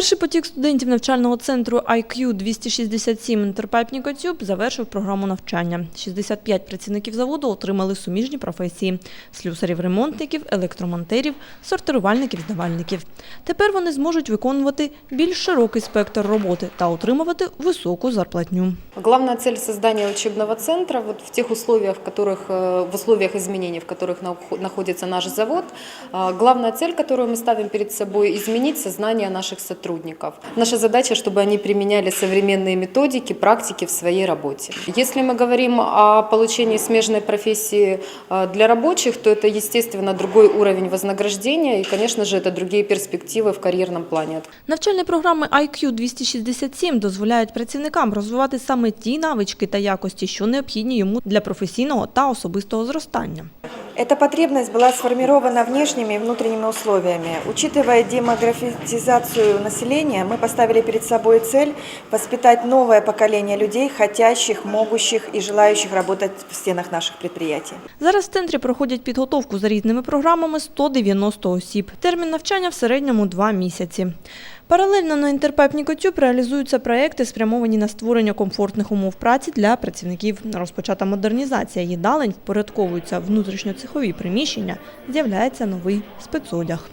Перший потік студентів навчального центру IQ 267 Інтерпайп Нікотюб завершив програму навчання. 65 працівників заводу отримали суміжні професії – слюсарів-ремонтників, електромонтерів, сортирувальників-здавальників. Тепер вони зможуть виконувати більш широкий спектр роботи та отримувати високу зарплатню. Главная цель создания учебного центра вот в тех условиях, в которых, э, в условиях изменений, в которых нахо- находится наш завод, а, главная цель, которую мы ставим перед собой, изменить сознание наших сотрудников. Наша задача, чтобы они применяли современные методики, практики в своей работе. Если мы говорим о получении смежной профессии э, для рабочих, то это, естественно, другой уровень вознаграждения и, конечно же, это другие перспективы в карьерном плане. Навчальні програми IQ 267 дозволяють працівникам розвивати саме ті навички та якості, що необхідні йому для професійного та особистого зростання. Эта потребность была сформирована внешними и внутренними условиями. Учитывая демографизацию населения, мы поставили перед собой цель воспитать новое поколение людей, хотящих, могущих и желающих работать в стенах наших предприятий. Зараз в центрі проходять підготовку за різними програмами 190 осіб. Термін навчання в середньому два місяці. Паралельно на Інтерпайп Нікотюб реалізуються проекти, спрямовані на створення комфортних умов праці для працівників. Розпочата модернізація їдалень, впорядковуються внутрішньоцехові приміщення, з'являється новий спецодяг.